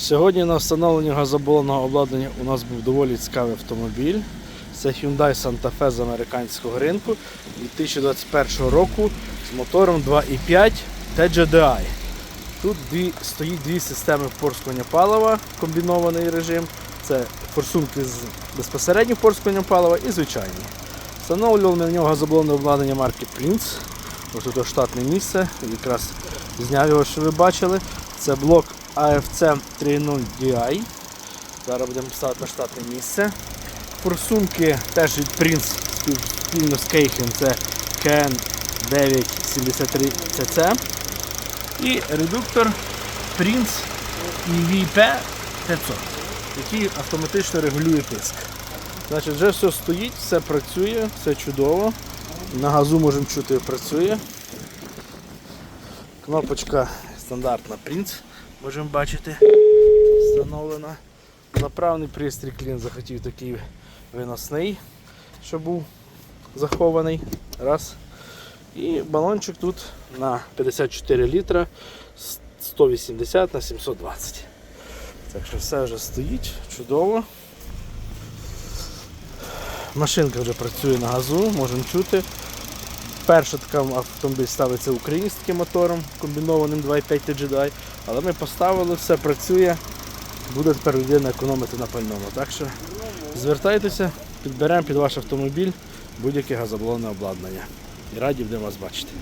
Сьогодні на встановленні газобалонного обладнання у нас був доволі цікавий автомобіль. Це Hyundai Santa Fe з американського ринку 2021 року з мотором 2.5 TGDI. Тут дві, стоїть дві системи впорскування палива, комбінований режим. Це форсунки з безпосереднім впорскуванням палива і звичайні. Встановлювали на нього газоблонне обладнання марки Prince. Ось тут штатне місце, якраз зняв його, що ви бачили. Це блок AFC 3.0 DI. Зараз будемо ставити на штатне місце. Форсунки теж від Prince спільно з Кейхен, це KN 973CC. І редуктор Prince EVP 500, який автоматично регулює тиск. Значить, вже все стоїть, все працює, все чудово. На газу можемо чути, працює. Кнопочка стандартна Prince, можемо бачити, встановлена. Заправний пристрій клієнт захотів такий виносний, щоб був захований. Раз. І балончик тут на 54 літра 180 на 720. Так що все вже стоїть чудово. Машинка вже працює на газу, можемо чути. Перша така автомобіль ставиться українським мотором комбінованим 2.5 TGDI, але ми поставили, все працює, буде тепер людина економити на пальному. Так що звертайтеся, підберемо під ваш автомобіль будь-яке газоблонне обладнання. І раді будемо вас бачити.